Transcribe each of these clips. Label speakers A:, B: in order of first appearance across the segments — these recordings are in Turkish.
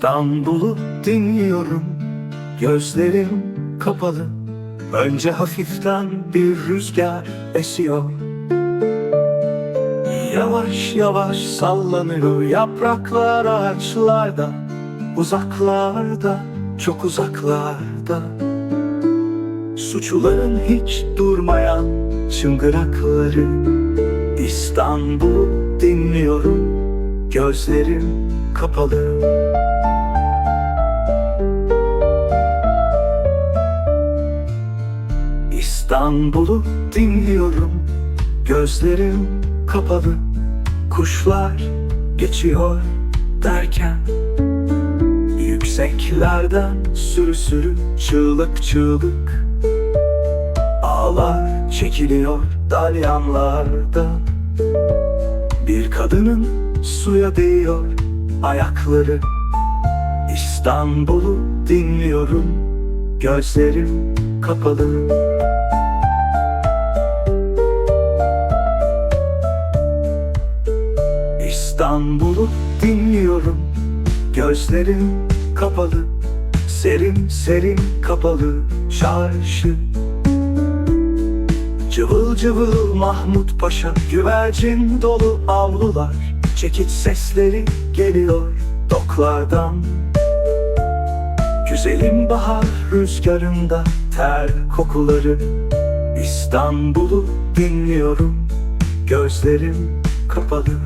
A: İstanbul'u dinliyorum. Gözlerim kapalı. Önce hafiften bir rüzgar esiyor. Yavaş yavaş sallanıyor yapraklar ağaçlarda. Uzaklarda, çok uzaklarda. Suçluların hiç durmayan çıngırakları. İstanbul'u dinliyorum. Gözlerim kapalı. İstanbul'u dinliyorum Gözlerim kapalı Kuşlar geçiyor derken. Yükseklerden sürü sürü çığlık çığlık Ağlar çekiliyor dalyanlarda. Bir kadının suya değiyor ayakları İstanbul'u dinliyorum. Gözlerim kapalı. İstanbul'u dinliyorum. Gözlerim kapalı. Serin serin kapalı çarşı. Cıvıl cıvıl Mahmut Paşa Güvercin dolu avlular Çekiç sesleri geliyor doklardan. Güzelim bahar rüzgarında ter kokuları. İstanbul'u dinliyorum Gözlerim kapalı.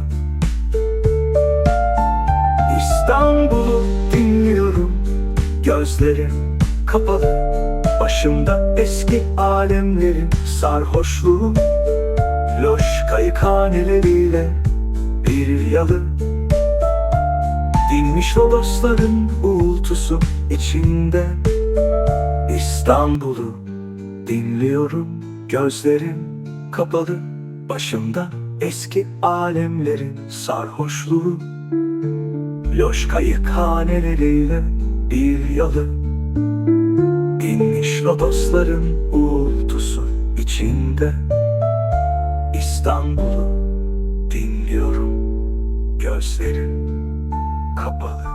A: İstanbul'u dinliyorum Gözlerim kapalı. Başımda eski alemlerin sarhoşluğu. Loş kayıkhaneleriyle bir yalı. Dinmiş o dostların uğultusu içinde. İstanbul'u dinliyorum Gözlerim kapalı. Başımda eski alemlerin sarhoşluğu. Loş kayıkhaneleriyle bir yalı. Dinmiş lodosların uğultusu içinde. İstanbul'u Gözlerim kapalı